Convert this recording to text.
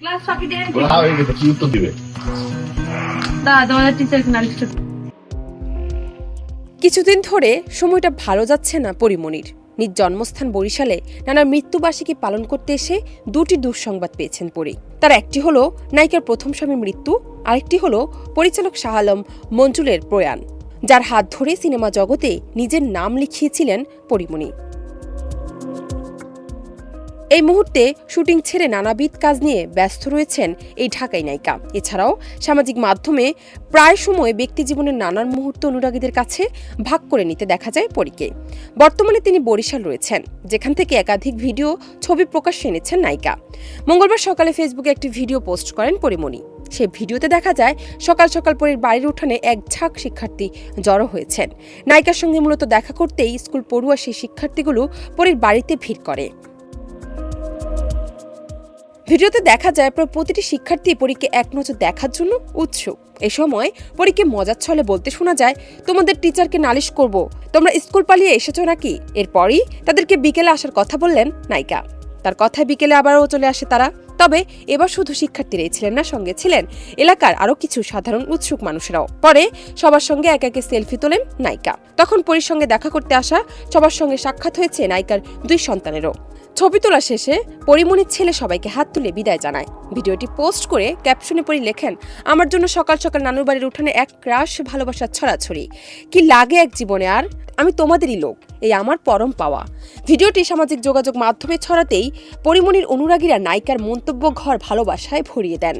Class ফাঁকি দিয়ে বলা হয়ে গেছে কি উত্তর দিবে? দাদা তোমাদের টিচারকে নালিশ কিছুদিন ধরে সময়টা ভালো যাচ্ছে না পরিমণির নিজ জন্মস্থান বরিশালে নানার মৃত্যুবার্ষিকী পালন করতে এসে দুটি দুঃসংবাদ পেয়েছেন পরি। তার একটি হলো নায়িকার প্রথম স্বামীর মৃত্যু আরেকটি হলো পরিচালক শাহ আলম মঞ্জুলের প্রয়াণ যার হাত ধরে সিনেমা জগতে নিজের নাম লিখিয়েছিলেন পরিমণি এই মুহূর্তে শুটিং ছেড়ে নানাবিধ কাজ নিয়ে ব্যস্ত রয়েছেন এই ঢাকাই নায়িকা। এছাড়াও সামাজিক মাধ্যমে প্রায় সময় ব্যক্তি জীবনের নানান মুহূর্ত অনুরাগীদের কাছে ভাগ করে নিতে দেখা যায় পরীকে। বর্তমানে তিনি বরিশাল রয়েছেন, যেখান থেকে একাধিক ভিডিও ছবি প্রকাশ্যে এনেছেন নায়িকা। মঙ্গলবার সকালে ফেসবুকে একটি ভিডিও পোস্ট করেন পরিমণি। সে ভিডিওতে দেখা যায়, সকাল সকাল পরীর বাড়ির উঠানে এক ঝাঁক শিক্ষার্থী জড়ো হয়েছেন। নায়িকার সঙ্গে মূলত দেখা করতেই স্কুল পড়ুয়া সেই শিক্ষার্থীগুলো পরীর বাড়িতে ভিড় করে। ভিডিওতে দেখা যায় প্রায় প্রতিটি শিক্ষার্থী পরীকে এক নজর দেখার জন্য উৎসুক। এ সময় পরীকে মজার ছলে বলতে শোনা যায়, তোমাদের টিচারকে নালিশ করব। তোমরা স্কুল পালিয়ে এসেছ নাকি? এরপরই তাদেরকে বিকেলে আসার কথা বললেন নায়িকা। তার কথায় বিকেলে আবারও চলে আসে তারা। তবে এবার শুধু শিক্ষার্থীরাই ছিলেন না, সঙ্গে ছিলেন এলাকার আরও কিছু সাধারণ উৎসুক মানুষেরাও। পরে সবার সঙ্গে এক একে সেলফি তোলেন নায়িকা। তখন পরীর সঙ্গে দেখা করতে আসা সবার সঙ্গে সাক্ষাৎ হয়েছে নায়িকার দুই সন্তানেরও। ছবি তোলা শেষে পরিমণির ছেলে সবাইকে হাত তুলে বিদায় জানায়। ভিডিওটি পোস্ট করে ক্যাপশনে পরি লেখেন, আমার জন্য সকাল সকাল নানুর বাড়ির উঠানে এক ক্রাশ ভালোবাসার ছড়াছড়ি। কি লাগে এক জীবনে আর? আমি তোমাদেরই লোক, এই আমার পরম পাওয়া। ভিডিওটি সামাজিক যোগাযোগ মাধ্যমে ছড়াতেই পরিমণির অনুরাগীরা নায়িকার মন্তব্য ঘর ভালোবাসায় ভরিয়ে দেন।